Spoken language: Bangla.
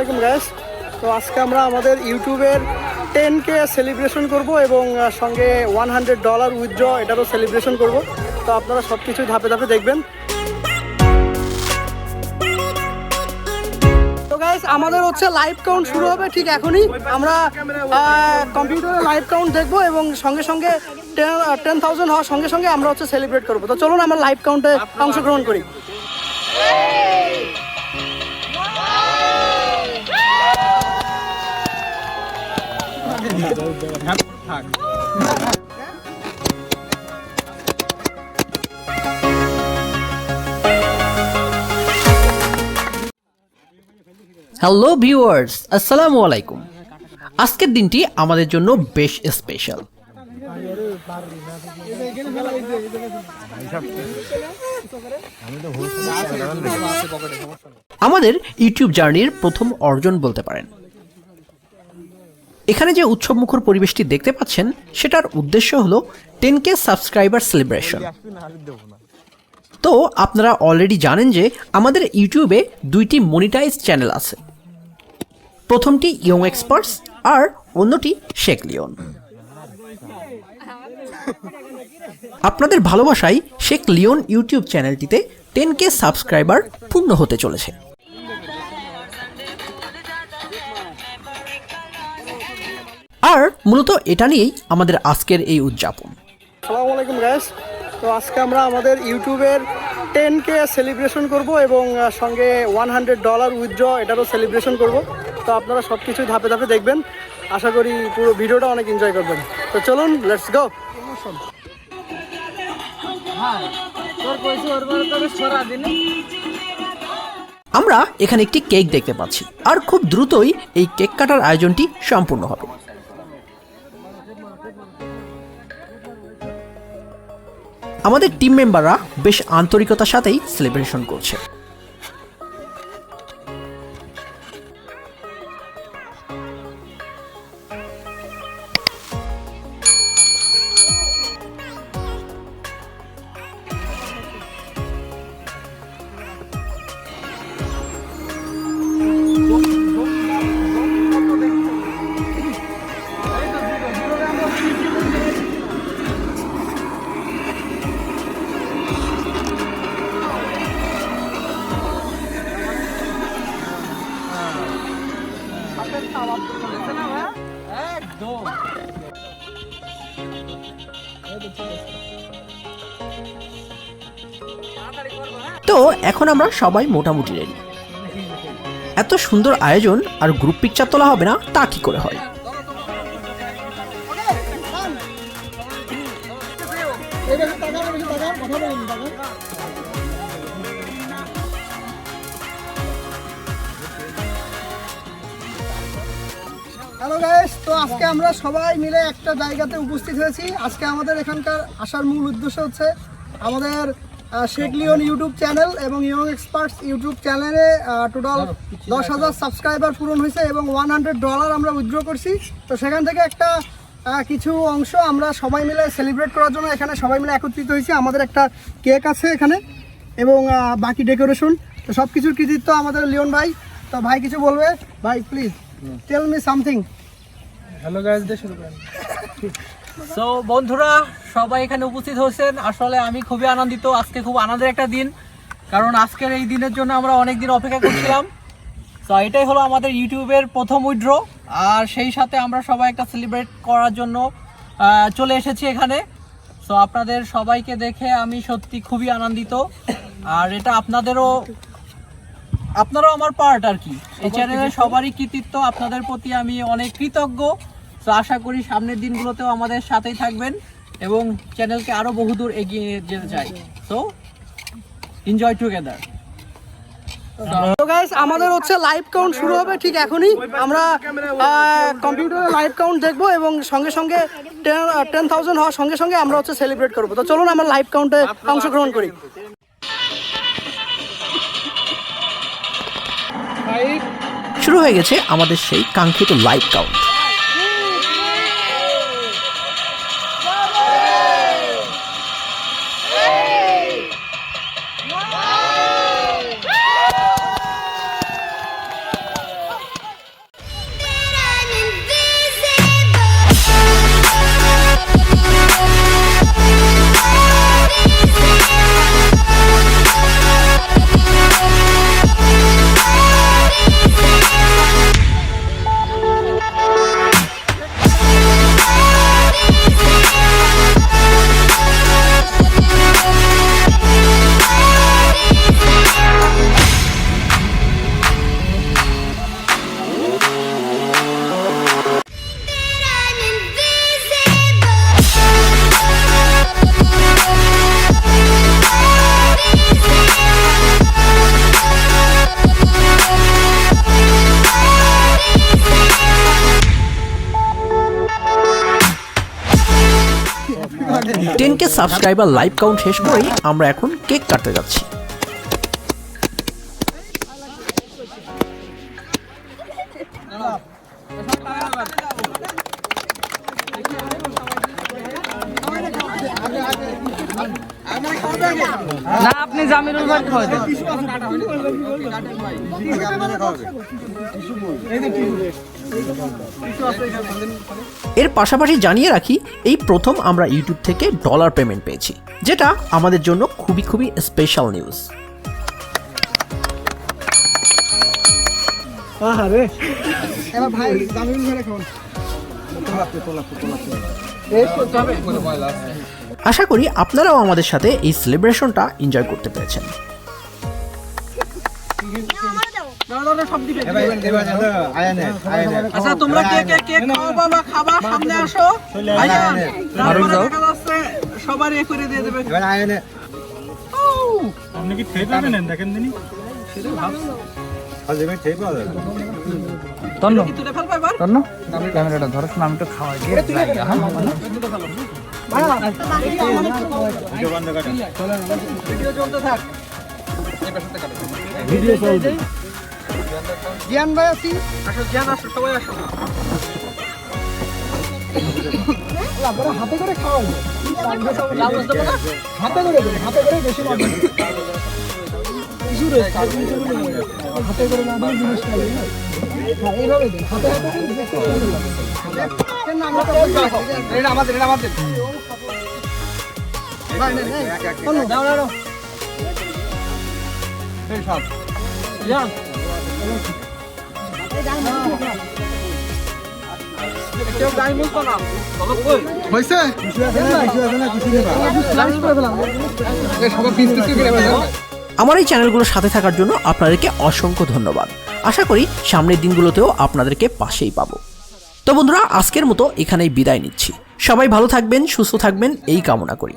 আলাইকুম গ্যাস তো আজকে আমরা আমাদের ইউটিউবের টেন কে সেলিব্রেশন করব এবং সঙ্গে ওয়ান হান্ড্রেড ডলার উইথড্র এটারও সেলিব্রেশন করব। তো আপনারা সব কিছুই ধাপে ধাপে দেখবেন। তো গাইস আমাদের হচ্ছে লাইভ কাউন্ট শুরু হবে ঠিক এখনই। আমরা কম্পিউটারে লাইভ কাউন্ট দেখব এবং সঙ্গে সঙ্গে টেন থাউজেন্ড হওয়ার সঙ্গে সঙ্গে আমরা হচ্ছে সেলিব্রেট করব। তো চলুন আমরা লাইভ কাউন্টে অংশগ্রহণ করি। হ্যালো ভিউয়ার্স, আসসালামু আলাইকুম। আজকের দিনটি আমাদের জন্য বেশ স্পেশাল আমাদের ইউটিউব জার্নির প্রথম অর্জন বলতে পারেন। এখানে যে উৎসবমুখর পরিবেশটি দেখতে পাচ্ছেন, সেটার উদ্দেশ্য হলো টেন কে সাবস্ক্রাইবার সেলিব্রেশন তো আপনারা অলরেডি জানেন যে আমাদের ইউটিউবে দুইটি মনিটাইজ চ্যানেল আছে। প্রথমটি ইয়ং এক্সপার্টস আর অন্যটি শেখ লিওন আপনাদের ভালোবাসায় শেখ লিওন ইউটিউব চ্যানেলটিতে টেন কে সাবস্ক্রাইবার পূর্ণ হতে চলেছে। আর মূলত এটা নিয়েই আমাদের আজকের এই উদযাপন। আসসালামু আলাইকুম গ্যাস তো আজকে আমরা আমাদের ইউটিউবের টেন কে সেলিব্রেশন করব এবং সঙ্গে ওয়ান হান্ড্রেড ডলার উইথড্র এটারও সেলিব্রেশন করব। তো আপনারা সব কিছুই ধাপে ধাপে দেখবেন। আশা করি পুরো ভিডিওটা অনেক এনজয় করবেন। তো চলুন লেটস গো আমরা এখানে একটি কেক দেখতে পাচ্ছি। আর খুব দ্রুতই এই কেক কাটার আয়োজনটি সম্পূর্ণ হবে। আমাদের টিম মেম্বাররা বেশ আন্তরিকতার সাথেই সেলিব্রেশন করছে। তো এখন আমরা সবাই মোটামুটি রেডি এত সুন্দর আয়োজন আর গ্রুপ পিকচার তোলা হবে না, তা কি করে হয়? হ্যালো গাইস তো আজকে আমরা সবাই মিলে একটা জায়গাতে উপস্থিত হয়েছি। আজকে আমাদের এখানকার আসার মূল উদ্দেশ্য হচ্ছে আমাদের শেখ লিওন ইউটিউব চ্যানেল এবং ইয়ং এক্সপার্টস ইউটিউব চ্যানেলে টোটাল দশ হাজার সাবস্ক্রাইবার পূরণ হয়েছে এবং ওয়ান হান্ড্রেড ডলার আমরা উইথড্র করছি। তো সেখান থেকে একটা কিছু অংশ আমরা সবাই মিলে সেলিব্রেট করার জন্য এখানে সবাই মিলে একত্রিত হয়েছি। আমাদের একটা কেক আছে এখানে এবং বাকি ডেকোরেশন তো সব কিছুর কৃতিত্ব আমাদের লিওন ভাই। তো ভাই কিছু বলবে? ভাই please tell me something hello guys দিয়ে শুরু করেন সো বন্ধুরা, সবাই এখানে উপস্থিত হয়েছেন। আসলে আমি খুবই আনন্দিত। আজকে খুব আনন্দের একটা দিন। কারণ আজকের এই দিনের জন্য আমরা অনেক দিন অপেক্ষা করছিলাম। তো এটাই হলো আমাদের ইউটিউবের প্রথম উইড্রো। আর সেই সাথে আমরা সবাই একটা সেলিব্রেট করার জন্য চলে এসেছি এখানে। সো আপনাদের সবাইকে দেখে আমি সত্যি খুবই আনন্দিত। আর এটা আপনাদেরও আপনারাও আমার পার্ট আর কি। এই চ্যানেলে সবারই কৃতিত্ব আপনাদের প্রতি আমি অনেক কৃতজ্ঞ। তো আশা করি সামনের দিনগুলোতেও আমাদের সাথেই থাকবেন এবং চ্যানেলকে আরও বহুদূর এগিয়ে যেতে চাই। সো এনজয় টুগেদার আমাদের হচ্ছে লাইভ কাউন্ট শুরু হবে ঠিক এখনই। আমরা কম্পিউটারে লাইভ কাউন্ট দেখব এবং সঙ্গে সঙ্গে টেন থাউজেন্ড হওয়ার সঙ্গে সঙ্গে আমরা হচ্ছে সেলিব্রেট করব। তো চলুন আমরা লাইভ কাউন্টে অংশগ্রহণ করি। শুরু হয়ে গেছে আমাদের সেই কাঙ্ক্ষিত live count subscriber live count শেষ করেই আমরা এখন কেক কাটতে যাচ্ছি। না আপনি জামিরুল ভাই খাওয়া দেন। এর পাশাপাশি জানিয়ে রাখি এই প্রথম আমরা ইউটিউব থেকে ডলার পেমেন্ট পেয়েছি যেটা আমাদের জন্য খুবই খুবই স্পেশাল নিউজ ভাই আশা করি আপনারাও আমাদের সাথে এই সেলিব্রেশনটা এনজয় করতে পেরেছেন। আচ্ছা তোমরা কে কে কেক খাওয়াবা বা খাবা সামনে আসো। ভাইজান তারপরে দেখা যাচ্ছে সবার এ করে দিয়ে দেবে। আপনি কি খেয়ে পাবেন দেখেন দিনই তন্ন। ক্যামেরাটা ধরো শোনো, আমি তো খাওয়াই দিয়ে হ্যাঁ? ভিডিও চলতে জিয়ান ভাই আছি? আসো জ্ঞান আসো সবাই আসো। হাতে করে না। হাতে করে হাতে করে বেশি হাতে করে না জিনিস হ্যাঁ এইভাবে হাতে আমাদের আমাদের। জ্ঞান না আমার এই চ্যানেলগুলোর সাথে থাকার জন্য আপনাদেরকে অসংখ্য ধন্যবাদ। আশা করি সামনের দিনগুলোতেও আপনাদেরকে পাশেই পাবো। তো বন্ধুরা, আজকের মতো এখানেই বিদায় নিচ্ছি। সবাই ভালো থাকবেন, সুস্থ থাকবেন, এই কামনা করি।